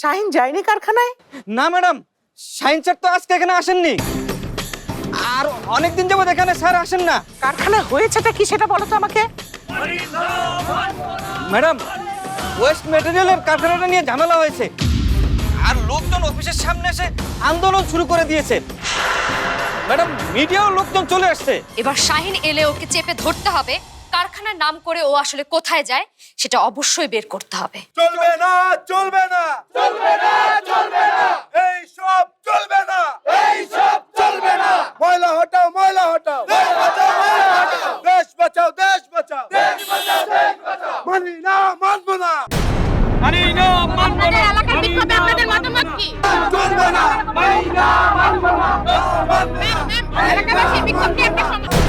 শাহিন যায়নি কারখানায়? না ম্যাডাম। সাইন স্যার তো আজকে এখানে আসেননি। আর অনেকদিন যাবত এখানে স্যার আসেন না। কারখানায় হয়েছেটা কি সেটা বলো তো আমাকে। ম্যাডাম ওয়েস্ট মেটেরিয়ালের কারখানাটা নিয়ে ঝামেলা হয়েছে। আর লোকজন অফিসের সামনে এসে আন্দোলন শুরু করে দিয়েছে। ম্যাডাম মিডিয়াও লোকজন চলে আসছে। এবার শাহিন এলে ওকে চেপে ধরতে হবে। কারখানার নাম করে ও আসলে কোথায় যায় সেটা অবশ্যই বের করতে হবে। চলবে না চলবে না। চলবে না চলবে না। এই সব চলবে না। এই সব চলবে না। ময়লা হটাও ময়লা হটাও। দেশ বাঁচাও দেশ বাঁচাও দেশ বাঁচাও। দেশ বাঁচাও দেশ বাঁচাও। মানি না মানবো না। এলাকার বিক্ষোভে আপনাদের মতামত কি? চলবে না। মানি না মানবো না। মানবো না। এলাকাবাসীর বিক্ষোভ নিয়ে একটা সমাধান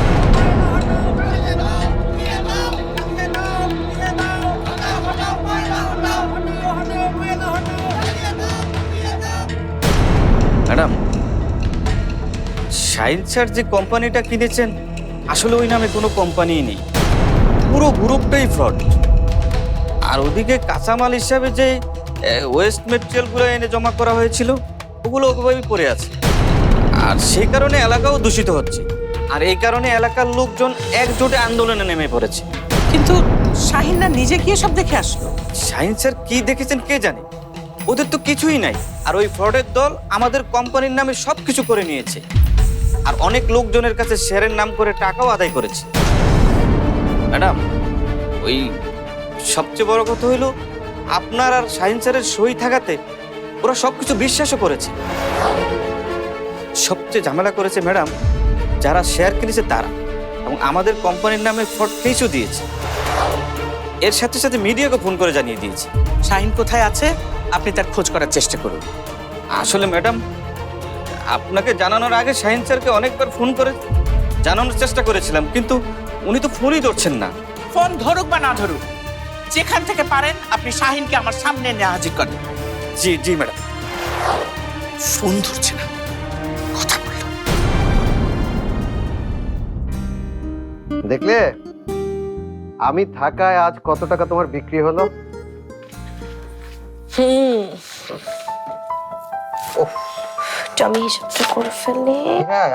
ম্যাডাম শাইন স্যার যে কোম্পানিটা কিনেছেন আসলে ওই নামে কোনো কোম্পানিই নেই। পুরো গ্রুপটাই ফ্রড। আর ওদিকে কাঁচামাল হিসাবে যে ওয়েস্ট মেটেরিয়ালগুলো এনে জমা করা হয়েছিল ওগুলো ওভাবেই পড়ে আছে। আর সেই কারণে এলাকাও দূষিত হচ্ছে। আর এই কারণে এলাকার লোকজন একজোটে আন্দোলনে নেমে পড়েছে। কিন্তু শাহিন না নিজে গিয়ে সব দেখে আসলো। শাহিন স্যার কি দেখেছেন কে জানে? ওদের তো কিছুই নাই। আর ওই ফ্রডের দল আমাদের কোম্পানির নামে সব কিছু করে নিয়েছে। আর অনেক লোকজনের কাছে শেয়ারের নাম করে টাকাও আদায় করেছে। ম্যাডাম, ওই সবচেয়ে বড় কথা হইল আপনার আর শাহিন স্যারের সই থাকাতে ওরা সব কিছু বিশ্বাসও করেছে। সবচেয়ে ঝামেলা করেছে ম্যাডাম, যারা শেয়ার কিনেছে তারা, এবং আমাদের কোম্পানির নামে ফ্রড কেসও দিয়েছে। এর সাথে সাথে মিডিয়াকে ফোন করে জানিয়ে দিয়েছে। শাহিন কোথায় আছে? আপনি তার খোঁজ করার চেষ্টা করুন। আসলে ম্যাডাম আপনাকে জানানোর আগে শাহিন স্যারকে অনেকবার ফোন করে জানানোর চেষ্টা করেছিলাম কিন্তু উনি তো ফোনই ধরছেন না। ফোন ধরুক বা না ধরুক যেখান থেকে পারেন আপনি শাহিনকে আমার সামনে নিয়ে হাজির করেন। জি জি ম্যাডাম। ফোন ধরছে না। কথা বলল। দেখলে? আমি থাকায় আজ কত টাকা তোমার বিক্রি হলো? আমি হিসাবটা করে ফেললে। হ্যাঁ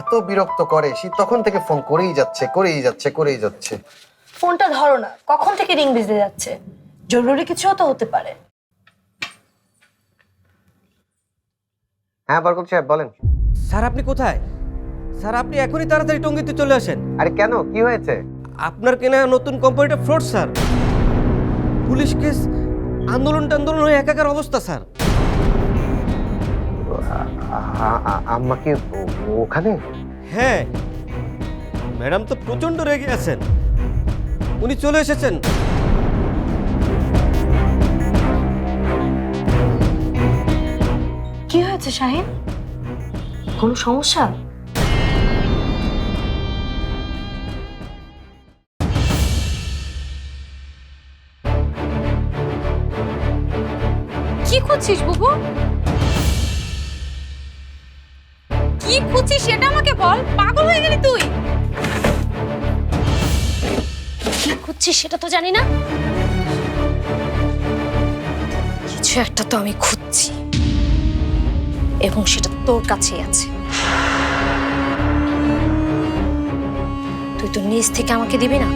এত বিরক্ত করে। সে তখন থেকে ফোন করেই যাচ্ছে করেই যাচ্ছে করেই যাচ্ছে। ফোনটা ধরো না কখন থেকে রিং বেজে যাচ্ছে? জরুরি কিছুও তো হতে পারে। হ্যাঁ বরকত সাহেব বলেন। স্যার আপনি কোথায়? স্যার আপনি এখনই তাড়াতাড়ি টঙ্গিতে চলে আসেন। আরে কেন? কি হয়েছে? আপনার কেনা নতুন কোম্পানিটা ফ্রড স্যার। পুলিশ কেস আন্দোলন টান্দোলন হয়ে একাকার অবস্থা স্যার। আ- আ- আম্মা কি ও- ওখানে? হ্যাঁ। ম্যাডাম তো প্রচণ্ড রেগে আছেন। উনি চলে এসেছেন। কি হয়েছে শাহিন? কোনো সমস্যা? খুঁজছিস, বুবু? কি খুঁজছিস সেটা আমাকে বল? পাগল হয়ে গেলি তুই? কি খুঁজছিস সেটা তো জানি না। কিছু একটা তো আমি খুঁজছি। এবং সেটা তোর কাছেই আছে। তুই তো নিজ থেকে আমাকে দিবি না?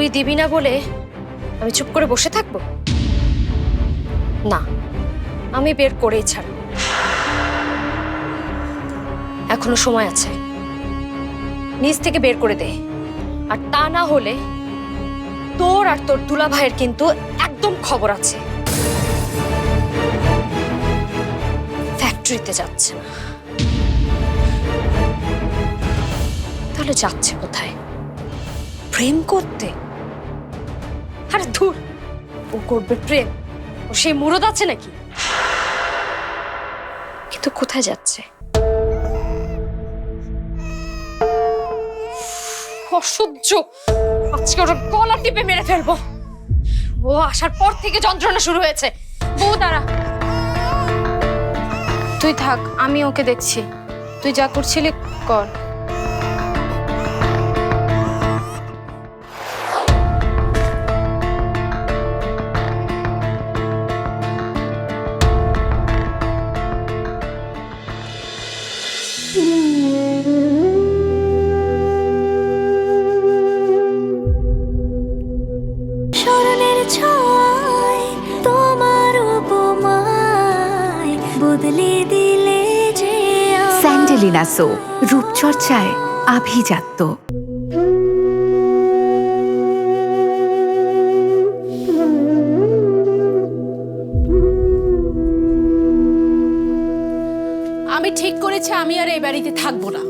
তুই দিবি না বলে আমি চুপ করে বসে থাকব? না, আমি বের করেই ছাড়ব। এখনও সময় আছে। নিজ থেকে বের করে দে। আর তা না হলে তোর আর তোর দুলা ভাইয়ের কিন্তু একদম খবর আছে। ফ্যাক্টরিতে যাচ্ছে তাহলে যাচ্ছে কোথায়? প্রেম করতে। আরে ধুর, ও করবে প্রেম। ও সেই মুরদ আছে নাকি? কিন্তু কোথায় যাচ্ছে? অসহ্য। আজকে ওর গলা টিপে মেরে ফেলব। ও আসার পর থেকে যন্ত্রণা শুরু হয়েছে। বউ, দাঁড়া। তুই থাক, আমি ওকে দেখছি। তুই যা করছিলি, কর। স্যান্ডেলিনা রূপচর্চায় আভিজাত্য। আমি ঠিক করেছি, আমি আর এই বাড়িতে থাকব না।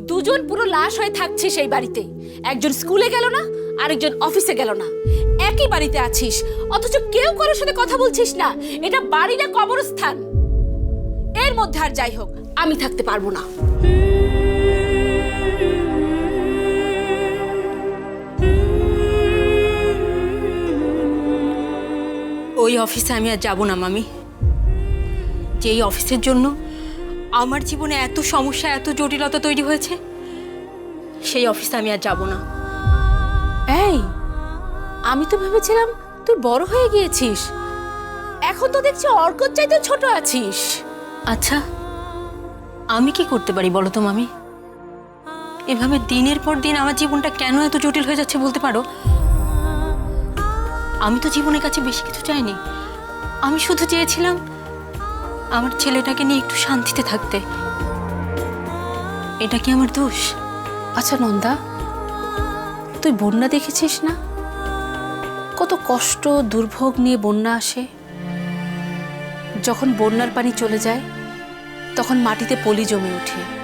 দুজন পুরো লাশ হয়ে থাকছে সেই বাড়িতে। একজন স্কুলে গেল না, আরেকজন অফিসে গেল না। একই বাড়িতে আছিস, অথচ কেউ কারোর সাথে কথা বলছিস না। এটা বাড়ি না কবরস্থান। এর মধ্যে আর যাই হোক আমি থাকতে পারব না। ওই অফিসে আমি আর যাব না মামি। যেই অফিসের জন্য আমার জীবনে এত সমস্যা এত জটিলতা তৈরি হয়েছে সেই অফিসে আমি আর যাব না। এই আমি তো ভেবেছিলাম তুই বড় হয়ে গিয়েছিস। এখন তো দেখছি অর্কর চাইতে ছোট আছিস। আচ্ছা আমি কি করতে পারি বলো তো, মামি? এভাবে দিনের পর দিন আমার জীবনটা কেন এত জটিল হয়ে যাচ্ছে বলতে পারো? আমি তো জীবনের কাছে বেশি কিছু চাইনি। আমি শুধু চেয়েছিলাম আমার ছেলেটাকে নিয়ে একটু শান্তিতে থাকতে। এটা কি আমার দোষ? আচ্ছা নন্দা, তুই বন্যা দেখেছিস না? কত কষ্ট, দুর্ভোগ নিয়ে বন্যা আসে। যখন বন্যার পানি চলে যায়, তখন মাটিতে পলি জমে ওঠে।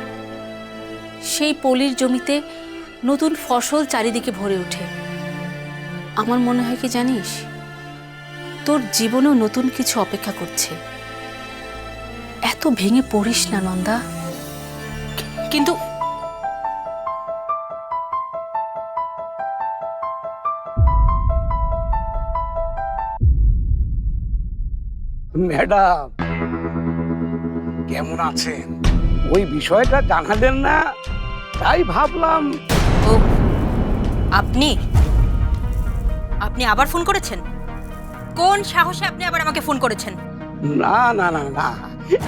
সেই পলির জমিতে নতুন ফসল চারিদিকে ভরে ওঠে। আমার মনে হয় কি জানিস? তোর জীবনেও নতুন কিছু অপেক্ষা করছে। এত ভেঙে পড়িস না, নন্দা। কিন্তু ম্যাডাম। কেমন আছেন? ওই বিষয়টা জানালেন না তাই ভাবলাম ও আপনি? আপনি আবার ফোন করেছেন? কোন সাহসে আপনি আবার আমাকে ফোন করেছেন? না না না না।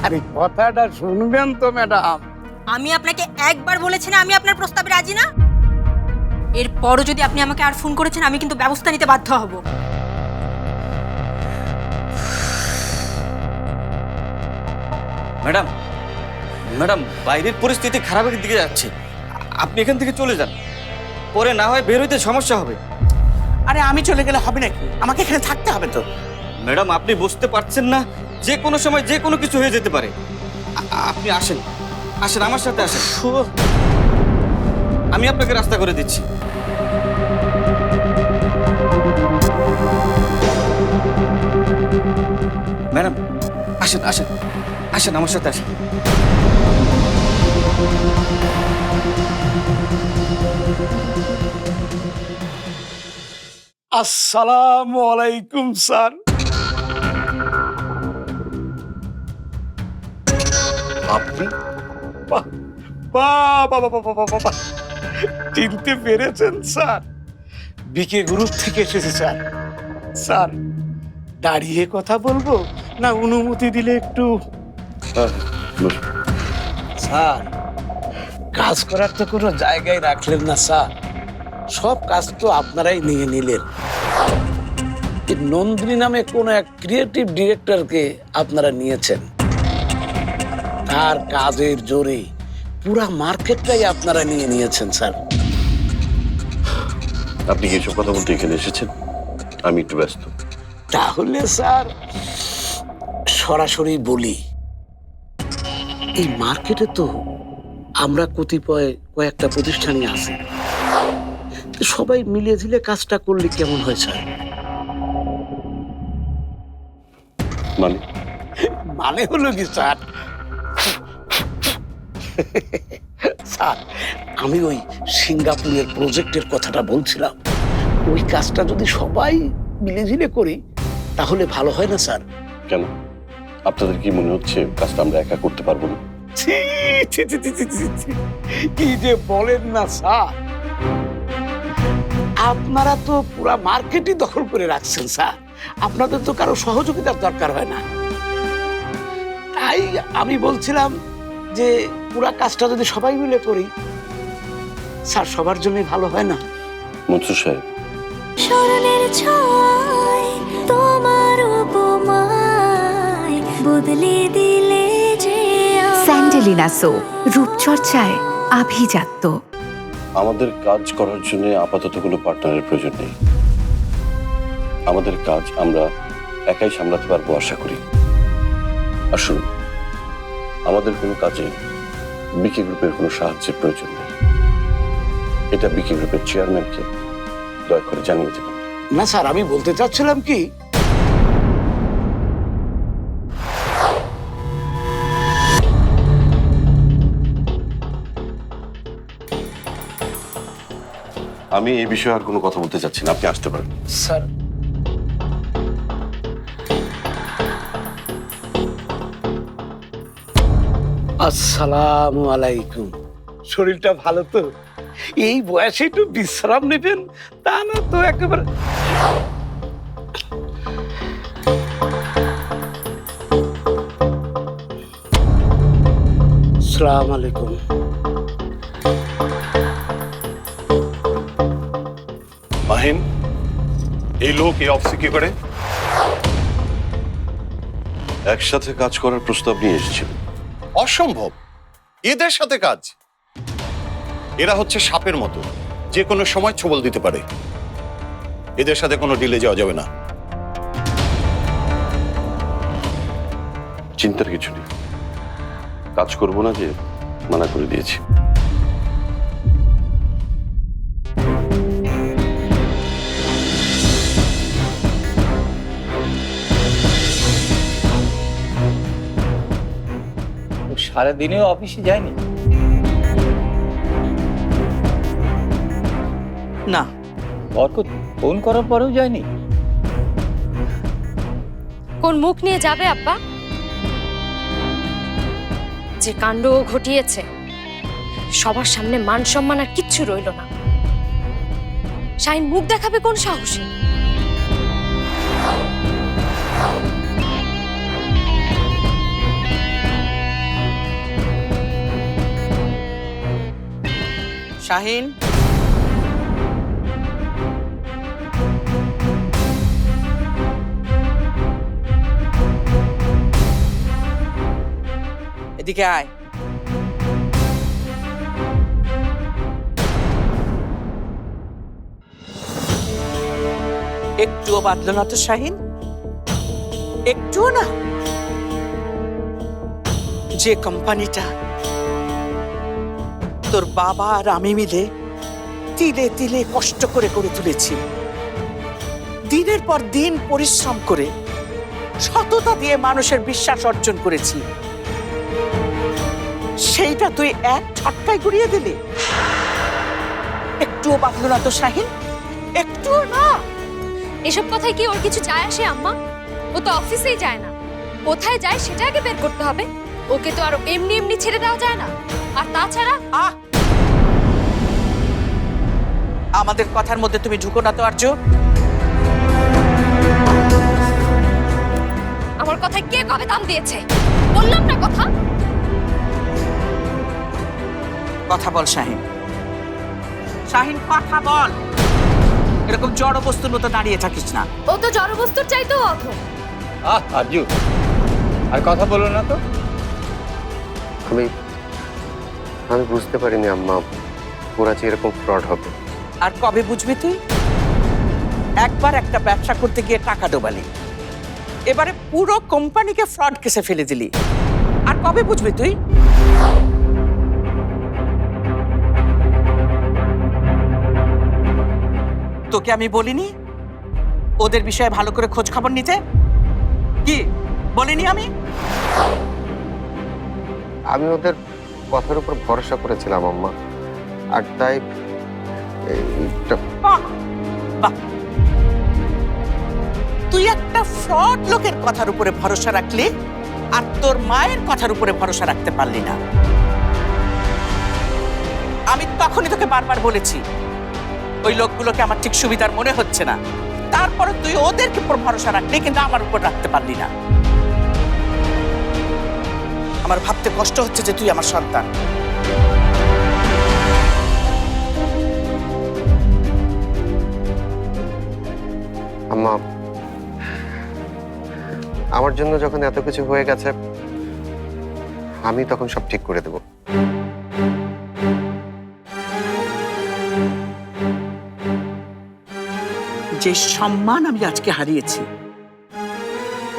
আরে কথাটা শুনবেন তো ম্যাডাম। আমি আপনাকে একবার বলেছি না আমি আপনার প্রস্তাবে রাজি না। এরপরও যদি আপনি আমাকে আর ফোন করেছেন আমি কিন্তু ব্যবস্থা নিতে বাধ্য হব। ম্যাডাম ম্যাডাম বাইরের পরিস্থিতি খারাপের দিকে যাচ্ছে। আপনি এখান থেকে চলে যান। পরে না হয় বের হইতে সমস্যা হবে। আরে আমি চলে গেলে হবে নাকি? আমাকে এখানে থাকতে হবে তো। ম্যাডাম আপনি বুঝতে পারছেন না যে কোনো সময় যে কোনো কিছু হয়ে যেতে পারে। আপনি আসেন। আসেন আমার সাথে আসেন। আমি আপনাকে রাস্তা করে দিচ্ছি। ম্যাডাম আসেন আসেন। আসেন, আমার সাথে আসেন। আসসালামু আলাইকুম, স্যার। আপনি। চিনতে পেরেছেন, স্যার? বিকে গ্রুপ থেকে এসেছে, স্যার। স্যার, দাঁড়িয়ে কথা বলব না অনুমতি দিলে একটু স্যার কাজ করার তো কোনো জায়গায় রাখলেন না স্যার। সব কাজ তো আপনারাই নিয়ে নিলেন। নন্দিনী নামে কোনো এক ক্রিয়েটিভ ডিরেক্টরকে আপনারা নিয়েছেন। তার কাজের জোরে পুরা মার্কেটটাই আপনারা নিয়ে নিয়েছেন স্যার। আপনি এসব কথা বলতে এখানে এসেছেন? আমি একটু ব্যস্ত। তাহলে স্যার সরাসরি বলি এই মার্কেটে তো আমরা কতিপয় কয়েকটা প্রতিষ্ঠানই আছি। তো সবাই মিলে ঝিলে কাজটা করলে কেমন হয় স্যার? মানে? মানে হলো কি স্যার? স্যার আমি ওই সিঙ্গাপুরের প্রজেক্টের কথাটা বলছিলাম। ওই কাজটা যদি সবাই মিলে ঝিলে করি তাহলে ভালো হয় না স্যার? কেন? আপনাদের কি মনে হচ্ছে কাজটা আমরা একা করতে পারব না। কি যে বলেন না স্যার। আপনারা তো পুরা মার্কেটই দখল করে রাখছেন স্যার। আপনাদের তো কারও সহযোগিতার দরকার হয় না। তাই আমি বলছিলাম যে পুরা কাজটা যদি সবাই মিলে করি স্যার সবার জন্যই ভালো হয় না? মনসুর সাহেব। স্মরণের ছয় তোমার উপমায় বদলে দিলে যে স্যান্ডেলিনা সো রূপচর্চায় আভিজাত্য। আমাদের কাজ করার জন্য আপাতত কোনো পার্টনারের প্রয়োজন নেই। আমাদের কাজ আমরা একাই সামলাতে পারব আশা করি। আসুন আমাদের কোনো কাজে বিকি গ্রুপের কোনো সাহায্যের প্রয়োজন নেই। এটা বিকি গ্রুপের চেয়ারম্যানকে দয়া করে জানিয়ে দেবেন না স্যার আমি বলতে চাচ্ছিলাম কি আমি এই বিষয়ে আর কোনো কথা বলতে চাচ্ছি না। আপনি আসতে পারেন। স্যার। আসসালামু আলাইকুম। শরীরটা ভালো তো? এই বয়সে একটু বিশ্রাম নেবেন, তা না তো একেবারে আসসালামু আলাইকুম। এই লোক এই অফিসে কি করে? একসাথে কাজ করার প্রস্তাব নিয়ে এসেছিল। অসম্ভব। এদের সাথে কাজ। এরা হচ্ছে সাপের মতো। যে কোনো সময় ছবল দিতে পারে। এদের সাথে কোনো ডিলে যাওয়া যাবে না। চিন্তার কিছু নেই। কাজ করব না যে মানা করে দিয়েছি। সারাদিনেও অফিসে যায়নি? না। বরকত ফোন করার পরেও যায়নি? কোন মুখ নিয়ে যাবে আব্বা? যে কাণ্ড ও ঘটিয়েছে সবার সামনে মান সম্মান আর কিচ্ছু রইল না। শাইন মুখ দেখাবে কোন সাহসে? শাহিন। এদিকে আয়। একটুও বাদলো না তো শাহিন? একটুও না। যে কোম্পানিটা তোর বাবা আর আমি মিলে তিলে তিলে কষ্ট করে করে তুলেছি। দিনের পর দিন পরিশ্রম করে সততা দিয়ে মানুষের বিশ্বাস অর্জন করেছি। সেইটা তুই এক ছটকায় গুড়িয়ে দিলি। একটুও বাঁধলো না তো শাহিন। একটুও না। এসব কথায় কি ওর কিছু যায় আসে, আম্মা? ও তো অফিসেই যায় না। কোথায় যায় সেটা আগে বের করতে হবে। ওকে তো আর এমনি এমনি ছেড়ে দেওয়া যায় না। আর তাছাড়া আহ! আমাদের কথার মধ্যে তুমি ঢুকো না তো আর্য। আমার কথায় কে কবে দাম দিয়েছে? বললাম না কথা। কথা বল শাহিন। শাহিন কথা বল। এরকম জড় বস্তুর মতো দাঁড়িয়ে থাকিস না। ও তো জড়বস্তুর চাইতেও অধম। আহ আরজু আর কথা বলো না তো। আমি আমি বুঝতে পারিনি আম্মা ওরা যে এরকম ফ্রড হবে। আর কবে বুঝবি তুই? একবার একটা ব্যবসা করতে গিয়ে টাকা ডোবালি। এবারে পুরো কোম্পানিকে ফ্রড কেসে ফেলে দিলি। আর কবে বুঝবি তুই? তোকে আমি বলিনি? ওদের বিষয়ে ভালো করে খোঁজ খবর নিতে? কি? বলিনি আমি? আমি ওদের কথার উপর ভরসা করেছিলাম, আম্মা। আর তাই তুই একটা ফ্রড লোকের কথার উপরে ভরসা রাখলি আর তোর মায়ের কথার উপরে ভরসা রাখতে পারলি না। আমি তখনই তোকে বারবার বলেছি, ওই লোকগুলোকে আমার ঠিক সুবিধার মনে হচ্ছে না। তারপরে তুই ওদেরকে উপর ভরসা রাখলি কিন্তু আমার উপর রাখতে পারলি না। আমার ভাবতে কষ্ট হচ্ছে যে তুই আমার সন্তান। আম্মা আমার জন্য যখন এত কিছু হয়ে গেছে আমি তখন সব ঠিক করে দেব। যে সম্মান আমি আজকে হারিয়েছি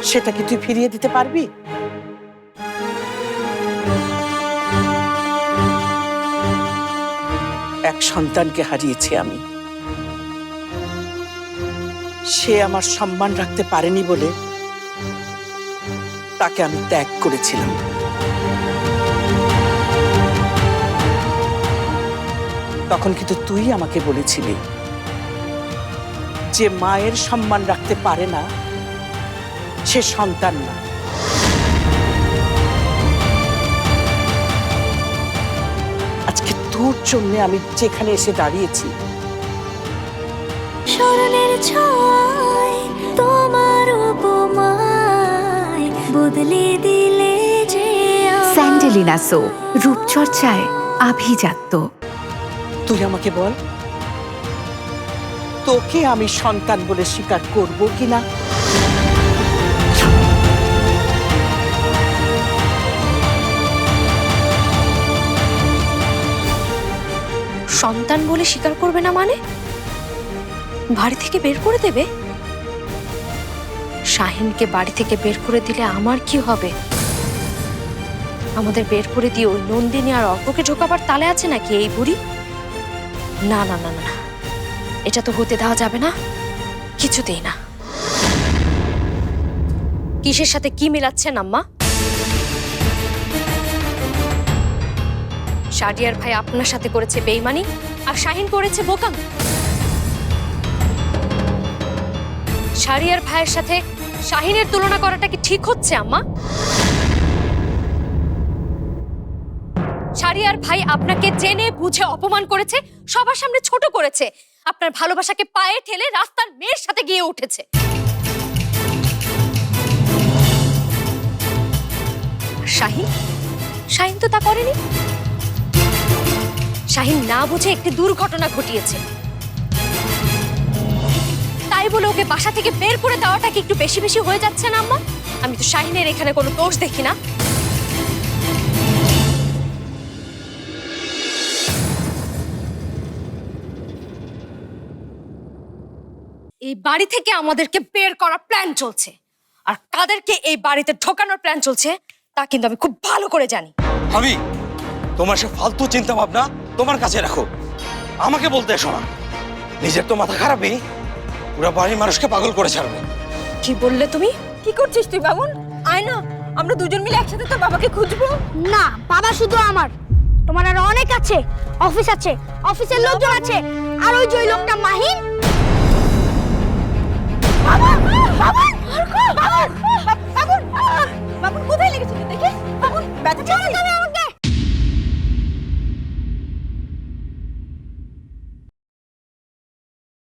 সেটা কি তুই ফিরিয়ে দিতে পারবি? সন্তানকে হারিয়েছি আমি। সে আমার সম্মান রাখতে পারেনি বলে তাকে আমি ত্যাগ করেছিলাম। তখন কিন্তু তুই আমাকে বলেছিলি যে মায়ের সম্মান রাখতে পারে না, সে সন্তান না। তোর জন্য আমি যেখানে এসে দাঁড়িয়েছি। স্মরণের ছয় তোমার উপমায় বদলে দিলে যে স্যান্ডেলিনা সো রূপচর্চায় আভিজাত্য। তুই আমাকে বল তোকে আমি সন্তান বলে স্বীকার করব কিনা? সন্তান বলে স্বীকার করবে না মানে? বাড়ি থেকে বের করে দেবে? শাহিনকে বাড়ি থেকে বের করে দিলে আমার কি হবে? আমাদের বের করে দিয়ে ওই নন্দিনী আর অল্পকে ঢোকাবার তালে আছে নাকি এই বুড়ি? না না না না। এটা তো হতে দেওয়া যাবে না। কিছুতেই না। কিসের সাথে কি মিলাচ্ছেন আম্মা? শাডিয়ার ভাই আপনার সাথে করেছে বেইমানি আর শাহিন করেছে বোকাম। শারিয়ার ভাইয়ের সাথে শাহিনের তুলনা করাটা কি ঠিক হচ্ছে, আম্মা? শারিয়ার ভাই আপনাকে জেনে, বুঝে, অপমান করেছে, সবার সামনে ছোট করেছে। আপনার ভালোবাসাকে পায়ে ঠেলে রাস্তার মেয়ের সাথে গিয়ে উঠেছে। শাহিন? শাহিন তো তা করেনি? শাহিন না বুঝে একটি দুর্ঘটনা ঘটিয়েছে। তাই বলে ওকে বাসা থেকে বের করে দেওয়াটা কি একটু বেশি বেশি হয়ে যাচ্ছে না, আম্মা? আমি তো শাহিনের এখানে কোনো দোষ দেখি না। এই বাড়ি থেকে আমাদেরকে বের করার প্ল্যান চলছে। আর কাদেরকে এই বাড়িতে ঢোকানোর প্ল্যান চলছে, তা কিন্তু আমি খুব ভালো করে জানি। আমি তোমার সে ফালতু চিন্তা ভাবনা তোমার কাছে রাখো আমাকে বলতে এসো না নিজের তো মাথা খারাপই পুরো বাড়ির মানুষকে পাগল করে ছাড়বে কি বললে তুমি কি করছিস তুই বাবুন আয় না আমরা দুজন মিলে একসাথে তোর বাবাকে খুঁজবো না বাবা শুধু আমার তোমার আর অনেক আছে অফিস আছে অফিসের লোকজন আছে আর ওই যে ওই লোকটা মাহিন বাবা বাবা বাবা বাবুন বাবুন কোথায় লেগেছিল দেখি বাবুন ব্যথা পেয়েছিস?